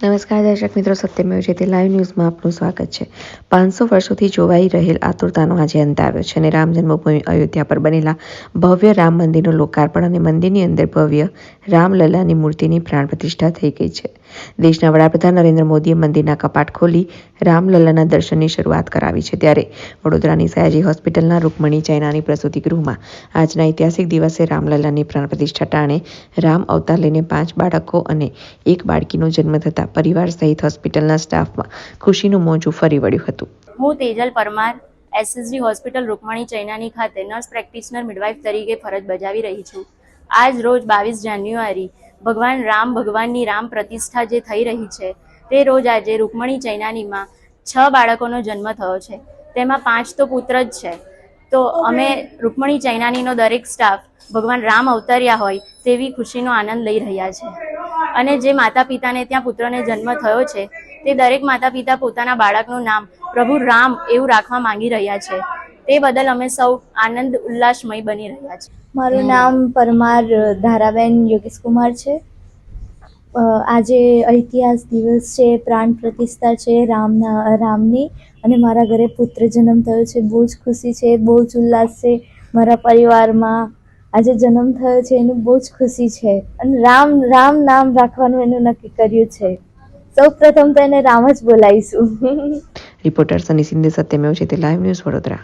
નમસ્કાર દર્શક મિત્રો સત્યમેવ છે તે લાઈવ ન્યૂઝમાં આપનું સ્વાગત છે. પાંચસો વર્ષોથી જોવાઈ રહેલ આતુરતાનો આજે અંત આવ્યો છે અને રામ જન્મભૂમિ અયોધ્યા પર બનેલા ભવ્ય રામ મંદિરનું લોકાર્પણ અને મંદિરની અંદર ભવ્ય રામલલ્લાની મૂર્તિની પ્રાણ પ્રતિષ્ઠા થઈ ગઈ છે. દેશના વડાપ્રધાન નરેન્દ્ર મોદીએ મંદિરના કપાટ ખોલી રામલલ્લાના દર્શનની શરૂઆત કરાવી છે. ત્યારે વડોદરાની સયાજી હોસ્પિટલના રૂકમણી ચૈનાની પ્રસૂતિ ગૃહમાં આજના ઐતિહાસિક દિવસે રામલલ્લાની પ્રાણ પ્રતિષ્ઠા ટાણે રામ અવતાર લઈને પાંચ બાળકો અને એક બાળકીનો જન્મ થતાં પરિવાર સહિત હોસ્પિટલના સ્ટાફમાં ખુશીનું મોજું ફરી વળ્યું હતું. હું તેજલ પરમાર એસએસજી હોસ્પિટલ, રૂકમણી ચૈનાની ખાતે નર્સ પ્રેક્ટિશનર મિડવાઇફ તરીકે ફરજ બજાવી રહી છું. આજ રોજ બાવીસ જાન્યુઆરી, ભગવાન રામ ભગવાનની રામ પ્રતિષ્ઠા જે થઈ રહી છે, તે રોજ આજે રૂકમણી ચૈનાનીમાં છ બાળકોનો જન્મ થયો છે. તેમાં પાંચ તો પુત્ર જ છે. તો અમે રૂકમણી ચૈનાનીનો દરેક સ્ટાફ ભગવાન રામ અવતર્યા હોય તેવી ખુશીનો આનંદ લઈ રહ્યા છે. અને જે માતા પિતાને ત્યાં પુત્રને જન્મ થયો છે, તે દરેક માતા પિતા પોતાના બાળકનું નામ પ્રભુ રામ એવું રાખવા માંગી રહ્યા છે. તે બદલ અમે સૌ આનંદ ઉલ્લાસમય બની રહ્યા છે મારું નામ પરમાર ધારાબેન યોગેશ કુમાર છે આજે ઇતિહાસ દિવસ છે, પ્રાણ પ્રતિષ્ઠા છે, રામના, રામની અને મારા ઘરે પુત્ર જન્મ થયો છે. બહુ જ ખુશી છે, બહુ જ ઉલ્લાસ છે. મારા પરિવારમાં આજે જન્મ થયો છે, એનું બહુ જ ખુશી છે. અને રામ રામ નામ રાખવાનું એનું નક્કી કર્યું છે. સૌ પ્રથમ તો એને રામ જ બોલાવીશું. રિપોર્ટર સની સિંધે સત્યમેવ છે, તે લાઈવ ન્યૂઝ વડોદરા.